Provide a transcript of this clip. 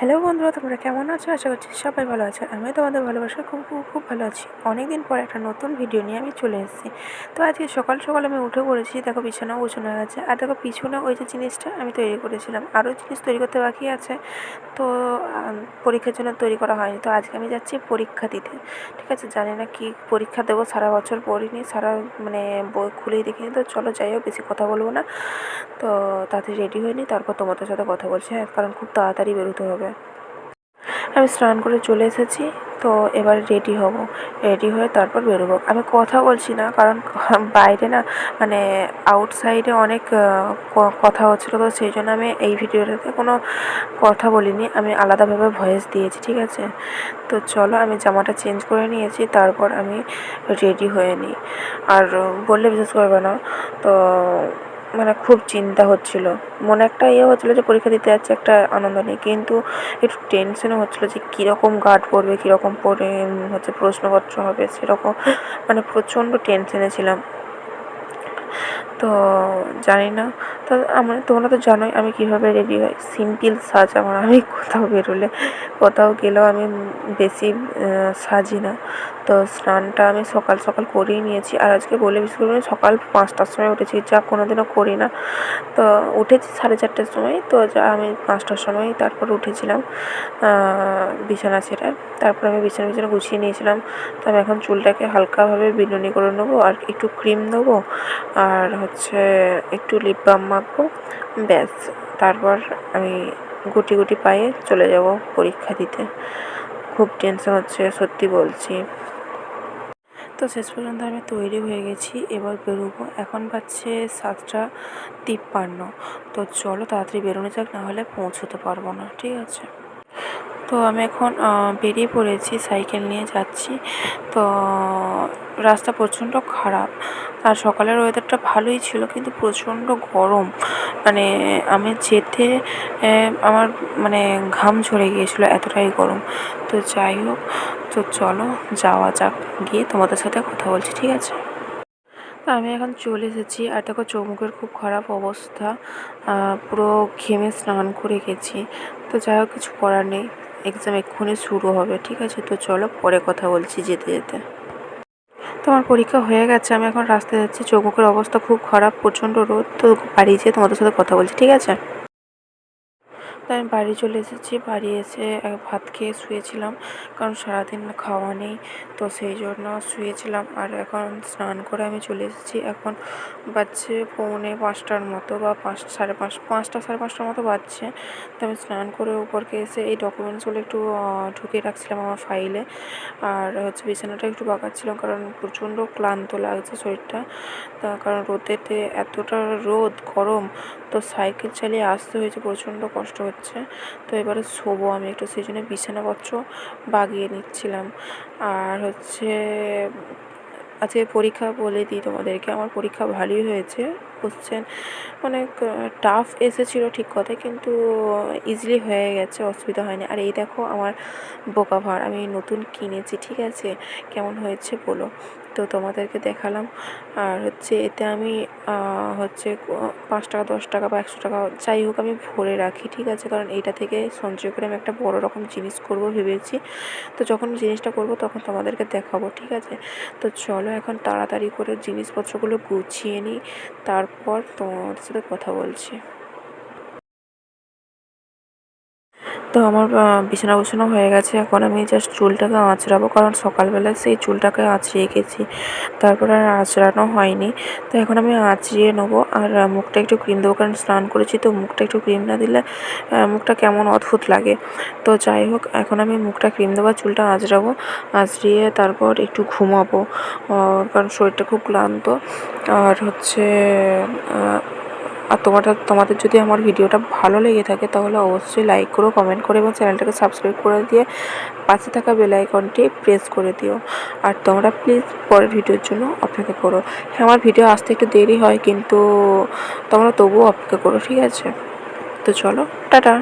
Hello বন্ধুরা, তোমরা কেমন আছো? আশা করছি সবাই ভালো আছো। আমিও তোমাদের ভালোবাসা খুব খুব খুব ভালো আছি। অনেক দিন পর একটা নতুন ভিডিও নিয়ে আমি চলে এসেছি। তো আজকে সকাল সকাল আমি উঠে পড়েছি, দেখো বিছানাও গোছানো হয়ে গেছে। আর দেখো পিছনে ওই যে জিনিসটা আমি তৈরি করেছিলাম। আরও জিনিস তৈরি করতে বাকি আছে। তো পরীক্ষার জন্য তৈরি করা হয়নি। তো আজকে আমি যাচ্ছি পরীক্ষা দিতে। ঠিক আছে? জানি না কি পরীক্ষা দেবো। সারা বছর পড়িনি, সারা মানে বই খুলেই দেখিনি। তো চলো যাই হোক, বেশি কথা বলব না। তো তাতে রেডি হয়নি। তারপর তোমাদের সাথে কথা বলছি হ্যাঁ কারণ খুব তাড়াতাড়ি বেরোতে হবে। আমি স্নান করে চলে এসেছি, তো এবার রেডি হব। রেডি হয়ে তারপর বেরোবো। আমি কথা বলছি না, কারণ বাইরে না মানে আউটসাইডে অনেক কথা হচ্ছিল, তো সেই জন্য আমি এই ভিডিওটাতে কোনো কথা বলিনি। আমি আলাদাভাবে ভয়েস দিয়েছি, ঠিক আছে? তো চলো, আমি জামাটা চেঞ্জ করে নিয়েছি, তারপর আমি রেডি হয়ে নিই। আর বললে বিশ্বাস করবে না, তো মানে খুব চিন্তা হচ্ছিল। মনে একটা ইয়ে হচ্ছিল যে পরীক্ষা দিতে যাচ্ছে একটা আনন্দ নেই কিন্তু একটু টেনশনও হচ্ছিল যে কীরকম গার্ড পড়বে কীরকম পড়ে হচ্ছে প্রশ্নপত্র হবে, সেরকম মানে প্রচণ্ড টেনশনে ছিলাম। তো জানি না। তো আমার, তোমরা তো জানোই আমি কীভাবে রেডি হই। সিম্পল সাজ আমার, আমি কোথাও বেরোলে, কোথাও গেলেও আমি বেশি সাজি না। তো স্নানটা আমি সকাল সকাল করেই নিয়েছি। আর আজকে বলে বিশেষ করে সকাল পাঁচটার সময় উঠেছি। যা কোনো দিনও করি না। তো উঠেছি সাড়ে চারটের সময়। তো যা আমি পাঁচটার সময় তারপর উঠেছিলাম বিছানা ছেড়ে। তারপর আমি বিছানা বিছানা গুছিয়ে নিয়েছিলাম। তো আমি এখন চুলটাকে হালকাভাবে বিনুনি করে নেব আর একটু ক্রিম দেবো। আর হচ্ছে একটু লিপ বাম মাখবো, ব্যাস। তারপর আমি গুটি গুটি পায়ে চলে যাব পরীক্ষা দিতে। খুব টেনশন হচ্ছে, সত্যি বলছি। তো শেষ পর্যন্ত আমি তৈরি হয়ে গেছি, এবার বেরোবো। এখন বাজছে সাতটা তিপ্পান্ন। তো চলো তাড়াতাড়ি বেরোনো যাক নাহলে পৌঁছতে পারব না, ঠিক আছে? তো আমি এখন বেরিয়ে পড়েছি, সাইকেল নিয়ে যাচ্ছি। তো রাস্তা প্রচণ্ড খারাপ। আর সকালের ওয়েদারটা ভালোই ছিল, কিন্তু প্রচণ্ড গরম। মানে আমি যেতে আমার মানে ঘাম ঝরে গিয়েছিল এতটাই গরম। তো যাই হোক, তো চলো যাওয়া যাক, গিয়ে তোমাদের সাথে কথা বলছি, ঠিক আছে? আমি এখন চলে এসেছি আর দেখো চোখ মুখের খুব খারাপ অবস্থা। পুরো ঘেমে স্নান করে গেছি। তো যাই হোক, কিছু করার নেই। এক্সাম এক্ষুনি শুরু হবে, ঠিক আছে? তো চলো পরে কথা বলছি যেতে যেতে। তো আমার পরীক্ষা হয়ে গেছে, আমি এখন রাস্তায় যাচ্ছি। চোখ অবস্থা খুব খারাপ, প্রচণ্ড রোদ। তো বাড়ি যেয়ে তোমাদের সাথে কথা বলছি, ঠিক আছে? তো আমি বাড়ি চলে এসেছি। বাড়ি এসে ভাত খেয়ে শুয়েছিলাম, কারণ সারাদিন খাওয়া নেই, তো সেই জন্য শুয়েছিলাম। আর এখন স্নান করে আমি চলে এসেছি। এখন বাজছে পৌনে পাঁচটার মতো বা পাঁচ, সাড়ে পাঁচ, পাঁচটা, সাড়ে পাঁচটার মতো বাজছে। তো আমি স্নান করে উপরকে এসে এই ডকুমেন্টসগুলো একটু ঢুকিয়ে রাখছিলাম আমার ফাইলে আর হচ্ছে বিছানাটা একটু বাগাচ্ছিলাম কারণ প্রচণ্ড ক্লান্ত লাগছে শরীরটা। তা কারণ রোদেতে এতটা রোদ, গরম, তো সাইকেল চালিয়ে আসতে হয়েছে, প্রচণ্ড কষ্ট হচ্ছে। তো এবারে শোবো, আমি একটু সেই জন্য বিছানাপত্র বাগিয়ে নিচ্ছিলাম। আর হচ্ছে, আজকে পরীক্ষা বলে দিই তোমাদেরকে, আমার পরীক্ষা ভালোই হয়েছে। কোশ্চেন অনেক টাফ এসেছিল ঠিক কথা কিন্তু ইজিলি হয়ে গেছে, অসুবিধা হয়নি। আর এই দেখো আমার বোকা ভার আমি নতুন কিনেছি, ঠিক আছে? কেমন হয়েছে বলো? তো তোমাদেরকে দেখালাম। আর হচ্ছে এতে আমি হচ্ছে পাঁচ টাকা, দশ টাকা বা একশো টাকা, যাই হোক আমি ভরে রাখি, ঠিক আছে? কারণ এইটা থেকে সঞ্চয় করে আমি একটা বড় রকম জিনিস করব ভেবেছি। তো যখন জিনিসটা করব তখন তোমাদেরকে দেখাবো, ঠিক আছে? তো চলো এখন তাড়াতাড়ি করে জিনিসপত্রগুলো গুছিয়ে নিই। তারপর তোমার সাথে কথা বলছি। তো আমার বিছানা গোছানো হয়ে গেছে। এখন আমি জাস্ট চুলটাকে আঁচড়াবো, কারণ সকালবেলা সেই চুলটাকে আঁচড়িয়ে গেছি। তারপর আর আঁচড়ানো হয়নি। তো এখন আমি আঁচড়িয়ে নেব। আর মুখটা একটু ক্রিম দেবো, কারণ স্নান করেছি, তো মুখটা একটু ক্রিম না দিলে মুখটা কেমন অদ্ভুত লাগে। তো যাই হোক, এখন আমি মুখটা ক্রিম দেবো, চুলটা আঁচড়াবো। আঁচড়িয়ে তারপর একটু ঘুমাবো। কারণ শরীরটা খুব ক্লান্ত। আর হচ্ছে আর তোমাদের তোমাদের যদি আমার ভিডিওটা ভালো লেগে থাকে তাহলে অবশ্যই লাইক করো কমেন্ট করো এবং চ্যানেলটাকে সাবস্ক্রাইব করে দিয়ে পাশে থাকা বেল আইকনটি প্রেস করে দিও। আর তোমরা প্লিজ পরের ভিডিওর জন্য অপেক্ষা করো। হ্যাঁ আমার ভিডিও আসতে একটু দেরি হয়, কিন্তু তোমরা তবুও অপেক্ষা করো, ঠিক আছে? তো চলো, টাটা!